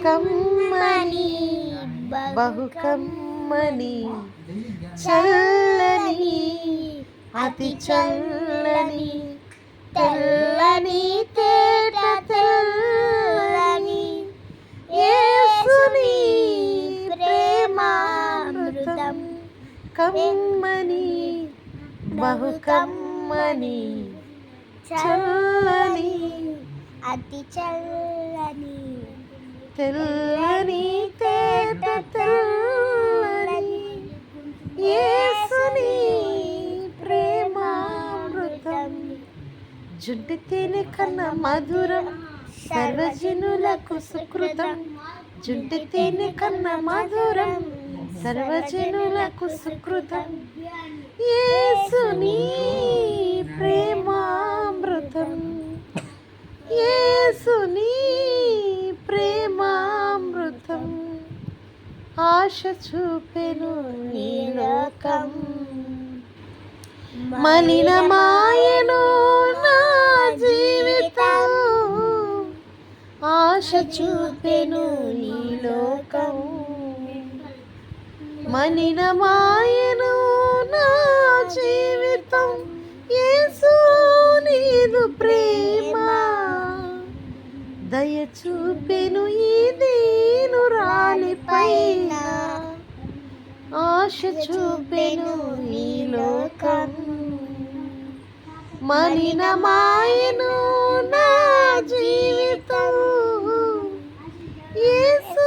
కమ్మని బహు కమ్మని చల్లని అతి చల్లని తెల్లని తేట తెల్లని యేసుని ప్రేమామృతం కమ్మని బహు కమ్మని చల్లని అతి చల్లని తెల్లని తేట తెల్లని యేసుని ప్రేమామృతం. జుంటి తేనె కన్నా మధురం సర్వజనులకు సుకృతం. జుంటి తేనె కన్నా మధురం సర్వజనులకు సుకృతం. యేసుని ఆశ చూపెను నీ లోకం. మలిన మాయను నా జీవితం. ఆశ చూపెను నీ లోకం. మలిన దయ చూపెను ఈ దీను రాలిపైన ఆశ చూపెను ఈ లోకం. మలిన మాయను నా జీవితం. యేసు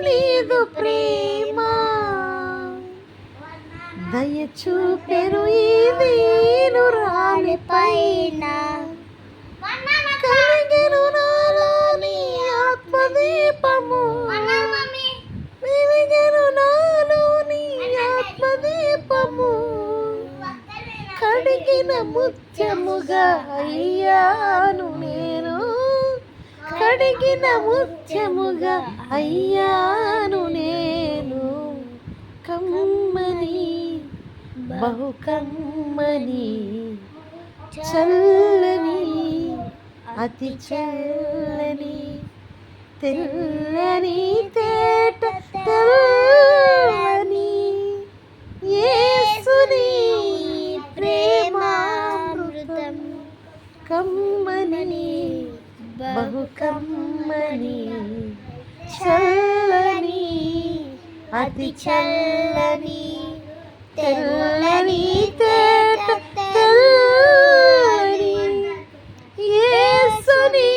నీదు ప్రేమ. దయ చూపెను ఈ దీను రాలిపైన కలిగెను ముత్యముగా అయ్యాను నేను. కడిగిన ముత్యముగా అయ్యాను నేను. కమ్మని బహు కమ్మని చల్లని అతి చల్లని తెల్లని తేట తెల్ల కమ్మని బహు కమ్మని చల్లని అతి చల్లని తెల్లని తేట తెల్లని యేసుని